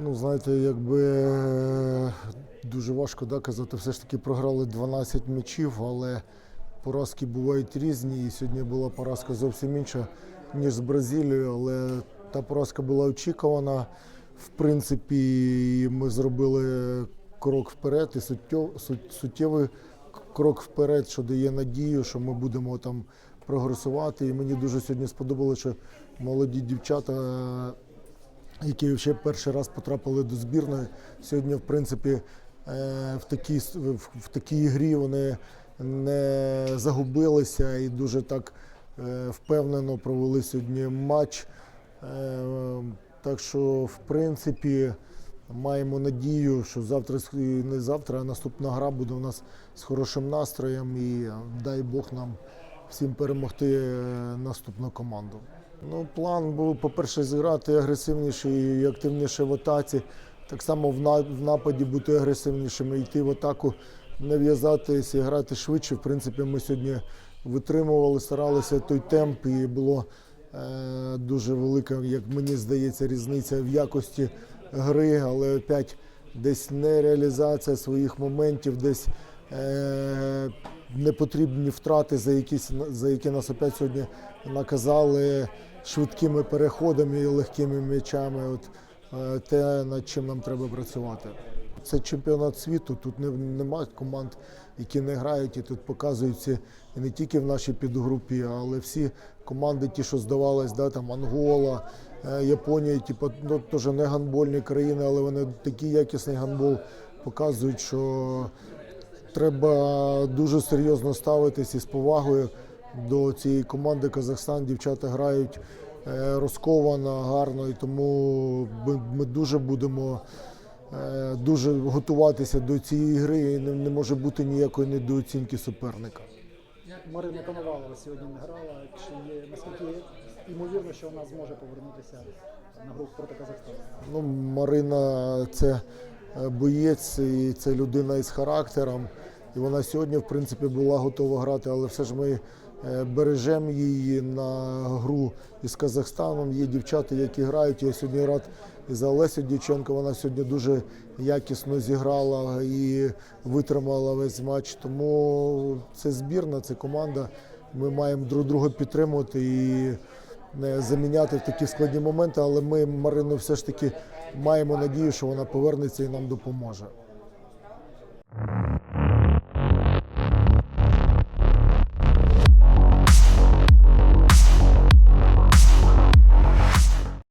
Ну, знаєте, якби е, дуже важко да, казати, все ж таки програли 12 м'ячів, але поразки бувають різні. І сьогодні була поразка зовсім інша, ніж з Бразилією, але та поразка була очікувана. В принципі, ми зробили крок вперед і суттєвий крок вперед, що дає надію, що ми будемо там прогресувати. І мені дуже сьогодні сподобалося, що молоді дівчата які ще перший раз потрапили до збірної. Сьогодні, в принципі, е, в такій, в, такій грі вони не загубилися і дуже так е, впевнено провели сьогодні матч. Е, Так що, в принципі, маємо надію, що завтра не завтра, а наступна гра буде у нас з хорошим настроєм і дай Бог нам всім перемогти е, наступну команду. Ну, план був, по-перше, зіграти агресивніше і активніше в атаці. Так само в на- в нападі бути агресивнішими, йти в атаку, не в'язатися, і грати швидше. В принципі, ми сьогодні витримували, старалися той темп, і було е, дуже велика, як мені здається, різниця в якості гри, але опять десь нереалізація своїх моментів, десь непотрібні втрати, за, якісь, за які нас опять сьогодні наказали швидкими переходами і легкими м'ячами. От е, те, над чим нам треба працювати. Це чемпіонат світу. Тут не, немає команд, які не грають, і тут показуються і не тільки в нашій підгрупі, але всі команди, ті, що здавались, да, там Ангола, е, Японія, типу, ну, теж не гандбольні країни, але вони такий якісний гандбол показують, що треба дуже серйозно ставитись і з повагою до цієї команди Казахстан. Дівчата грають е, розковано, гарно, і тому ми, дуже будемо е, дуже готуватися до цієї гри. І не, може бути ніякої недооцінки суперника. Марина Коновалова сьогодні не грала. Чи є наскільки ймовірно, що вона зможе повернутися на гру проти Казахстану? Ну, Марина це боєць, і це людина із характером. І вона сьогодні, в принципі, була готова грати, але все ж ми е, бережемо її на гру із Казахстаном. Є дівчата, які грають. Я сьогодні рад і за Олесю Дівченко. Вона сьогодні дуже якісно зіграла і витримала весь матч. Тому це збірна, це команда. Ми маємо друг друга підтримувати і заміняти в такі складні моменти, але ми Марину все ж таки маємо надію, що вона повернеться і нам допоможе.